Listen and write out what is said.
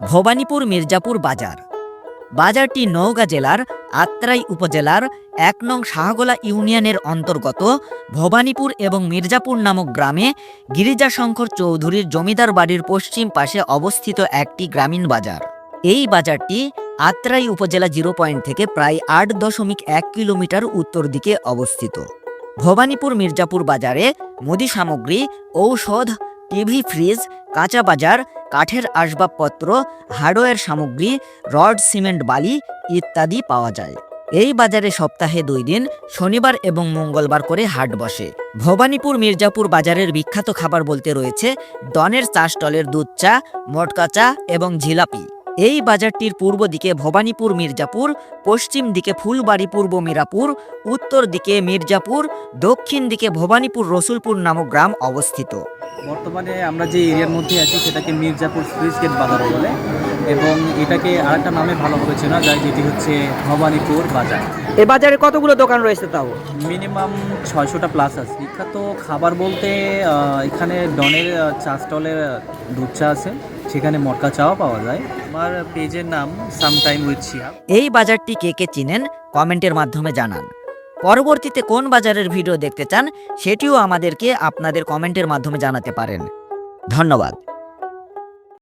ভবানীপুর মির্জাপুর বাজার। বাজারটি নওগাঁ জেলার আত্রাই উপজেলার এক নং শাহগোলা ইউনিয়নের অন্তর্গত ভবানীপুর এবং মির্জাপুর নামক গ্রামে গিরিজাশঙ্কর চৌধুরীর জমিদার বাড়ির পশ্চিম পাশে অবস্থিত একটি গ্রামীণ বাজার। এই বাজারটি আত্রাই উপজেলা জিরো পয়েন্ট থেকে প্রায় আট দশমিক এক কিলোমিটার উত্তর দিকে অবস্থিত। ভবানীপুর মির্জাপুর বাজারে মুদি সামগ্রী, ঔষধ, টিভি, ফ্রিজ কাঁচা বাজার, কাঠের আসবাবপত্র, হার্ডওয়্যার সামগ্রী, রড, সিমেন্ট, বালি ইত্যাদি পাওয়া যায়। এই বাজারে সপ্তাহে দুই দিন, শনিবার এবং মঙ্গলবার করে হাট বসে। ভবানীপুর মির্জাপুর বাজারের বিখ্যাত খাবার বলতে রয়েছে ডনের চা স্টলের দুধ চা, মটকা চা এবং জিলাপি। এই বাজারটির পূর্ব দিকে ভবানীপুর মির্জাপুর, পশ্চিম দিকে ফুলবাড়ি পূর্ব মিরাপুর, উত্তর দিকে মির্জাপুর, দক্ষিণ দিকে ভবানীপুর রসুলপুর নামক গ্রাম অবস্থিত। বর্তমানে আমরা যে এরিয়ার মধ্যে আছি সেটাকে মির্জাপুর সুইচ গেট বাজার বলে। এবং এটাকে আরেকটা নামে ভালোভাবে চেনা যায় যেটি হচ্ছে ভবানীপুর বাজার। এ বাজারে কতগুলো দোকান রয়েছে তাও? মিনিমাম ছয়শোটা প্লাস আছে। বিখ্যাত খাবার বলতে এখানে ডনের চা স্টলের দুধ চা আছে। সেখানে মটকা চাও পাওয়া যায়। আমার পেজের নাম সামটাইম উইথ শিহাব এই বাজারটি কে কে চিনেন কমেন্টের মাধ্যমে জানান। পরবর্তীতে কোন বাজারের ভিডিও দেখতে চান সেটিও আমাদেরকে আপনাদের কমেন্টের মাধ্যমে জানাতে পারেন। ধন্যবাদ।